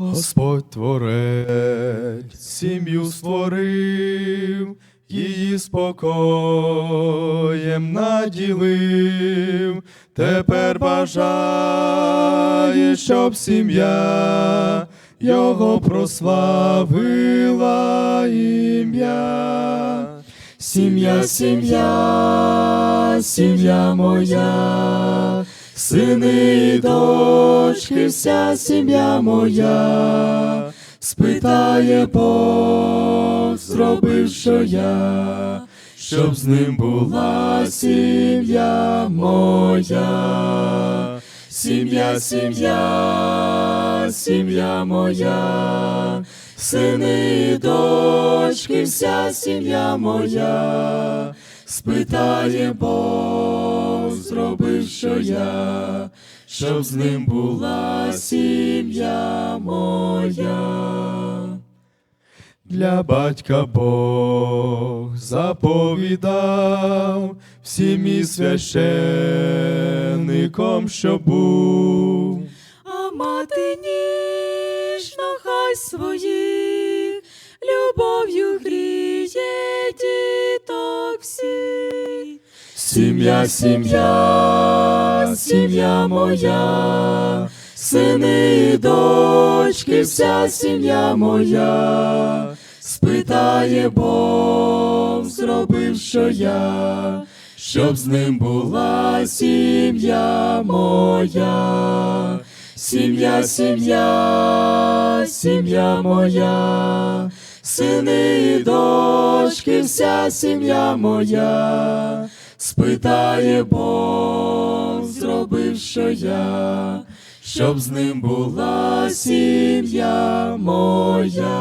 Господь творець сім'ю створив, її спокоєм наділив, тепер бажає, щоб сім'я його прославила ім'я. Сім'я, сім'я, сім'я моя, сини і дочки, вся сім'я моя, спитає Бог, зробив, що я, щоб з ним була сім'я моя. Сім'я, сім'я, сім'я моя, сини і дочки, вся сім'я моя, спитає Бог, зробив, що я, щоб з ним була сім'я моя. Для батька Бог заповідав всім і священником, що був. А мати ніжно хай своїх Сім'я, сім'я, сім'я моя, сини і дочки, вся сім'я моя, спитає Бог, зробив, що я, щоб з ним була сім'я моя. Сім'я, сім'я, сім'я моя, сини і дочки, вся сім'я моя, спитає Бог, зробив, що я, щоб з ним була сім'я моя.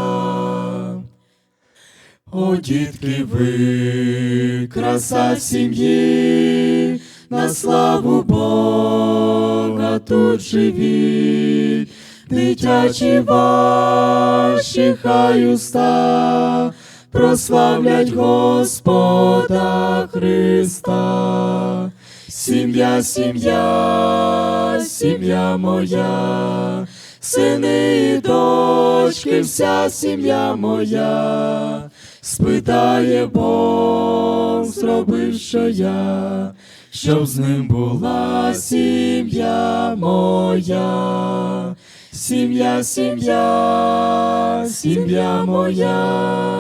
О, дітки ви, краса сім'ї, на славу Бога тут живіть, дитячі ваші хай уста, прославлять Господа Христа. Сім'я, сім'я, сім'я моя, сини і дочки, вся сім'я моя, спитає Бог, зробив, що я, щоб з ним була сім'я моя. Сім'я, сім'я, сім'я моя,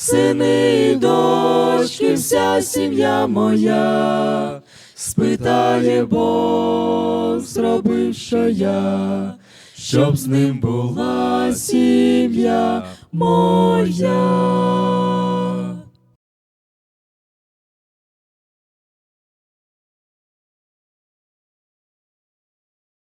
сини і дочки, вся сім'я моя, спитає Бог, зробив, що я, щоб з ним була сім'я моя.